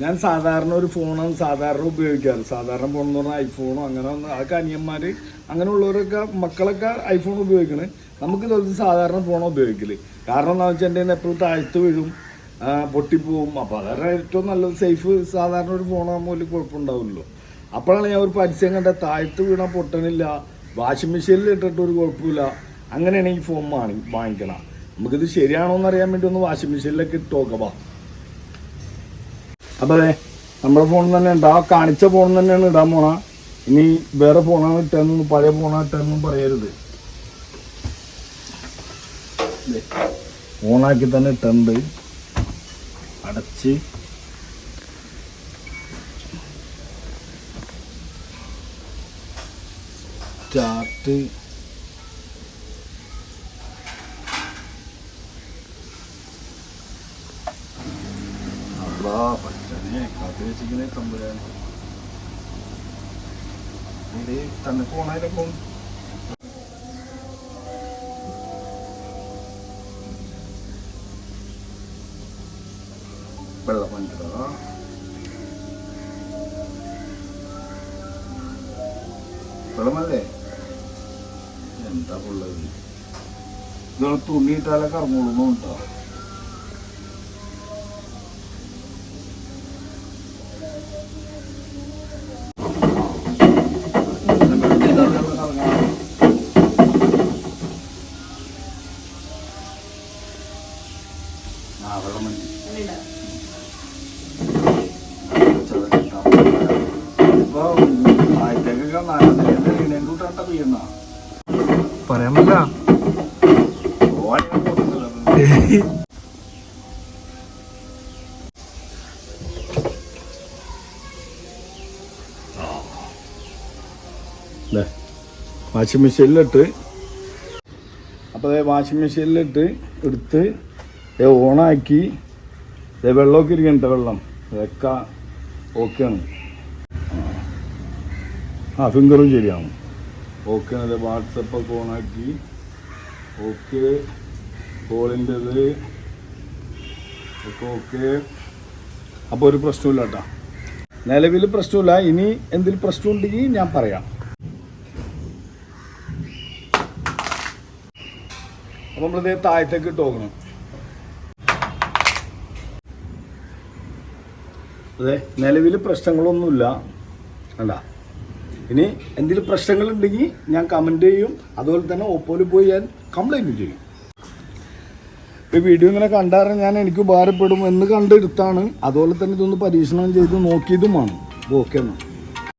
ഞാൻ സാധാരണ ഒരു ഫോണാണ് സാധാരണ ഉപയോഗിക്കാറ്. സാധാരണ ഫോൺ എന്ന് പറഞ്ഞാൽ ഐഫോണോ അങ്ങനെ ഒന്ന് അതൊക്കെ അനിയന്മാർ അങ്ങനെയുള്ളവരൊക്കെ മക്കളൊക്കെ ഐഫോൺ ഉപയോഗിക്കണേ. നമുക്ക് ഇതൊരു സാധാരണ ഫോൺ ഉപയോഗിക്കൽ. കാരണം എന്താണെന്ന് വെച്ചാൽ എന്റെ എപ്പോഴും താഴ്ത്ത് വീഴും പൊട്ടിപ്പോവും. അപ്പോൾ അതാണ് ഏറ്റവും നല്ലത് സേഫ് സാധാരണ ഒരു ഫോണാകുമ്പോൾ വലിയ കുഴപ്പമുണ്ടാവില്ലല്ലോ. അപ്പോഴാണ് ഞാൻ ഒരു പരസ്യം കണ്ട താഴ്ത്ത് വീണാൽ പൊട്ടണില്ല വാഷിംഗ് മെഷീനിൽ ഇട്ടിട്ട് ഒരു കുഴപ്പമില്ല. അങ്ങനെയാണ് ഈ ഫോൺ വാങ്ങി വാങ്ങിക്കണം. നമുക്കിത് ശരിയാണോ എന്നറിയാൻ വേണ്ടി ഒന്ന് വാഷിംഗ് മെഷീനിലേക്ക് ഇട്ട് നോക്കാം അതെ നമ്മുടെ ഫോൺ തന്നെ ഉണ്ട്. ആ കാണിച്ച ഫോൺ തന്നെയാണ് ഇടാൻ പോണ. ഇനി വേറെ ഫോണാണ് ഇട്ടെന്നും പഴയ ഫോണാണ് ഇട്ടെന്നും പറയരുത്. ഫോണാക്കി തന്നെ ഇട്ടുണ്ട്. അടച്ച്. Start. അല്ലാ പറ്റനെ കാത്തിരിച്ചിങ്ങനെ തമ്പുരാൻ ഇത് തന്നെ ഫോണായാലും ഫോൺ വെള്ളം കൊണ്ടിടാ വെള്ളമല്ലേ എന്താ ഉള്ളത് ഇതുപോലെ തുണിയിട്ടാലേ കറങ്ങുള്ളൂ ഉണ്ടോ പറയാൻ പറ്റില്ല വാഷിംഗ് മെഷീനിലിട്ട്. അപ്പോൾ വാഷിംഗ് മെഷീനിലിട്ട് എടുത്ത് ഓണാക്കി വെള്ളമൊക്കെ ഇരിക്കണ്ട വെള്ളം. ഇതൊക്കെ ഓക്കെയാണ്. ആ ഫിംഗറും ശരിയാവും. ഓക്കെ അതെ വാട്സപ്പൊക്കെ ഓണാക്കി ഓക്കെ കോളിന്റെത്. ഒക്കെ ഓക്കെ. അപ്പോൾ ഒരു പ്രശ്നമില്ല കേട്ടോ. നിലവിൽ പ്രശ്നമില്ല ഇനി എന്തെങ്കിലും പ്രശ്നം ഉണ്ടെങ്കിൽ ഞാൻ പറയാം. അപ്പം നമ്മളിത് താഴത്തേക്ക് ഇട്ട് നോക്കണം. അതെ നിലവിൽ പ്രശ്നങ്ങളൊന്നുമില്ല. അല്ല ഇനി എന്തെങ്കിലും പ്രശ്നങ്ങളുണ്ടെങ്കിൽ ഞാൻ കമന്റ് ചെയ്യും. അതുപോലെ തന്നെ ഓപ്പോയിൽ പോയി ഞാൻ കംപ്ലൈന്റ് ചെയ്യും. ഈ വീഡിയോ ഇങ്ങനെ കണ്ടാറേ ഞാൻ എനിക്ക് ഉപകാരപ്പെടും എന്ന് കണ്ടെടുത്താണ്. അതുപോലെ തന്നെ ഇതൊന്ന് പരീക്ഷണം ചെയ്ത് നോക്കിയതുമാണ്. ഓക്കെ എന്നാൽ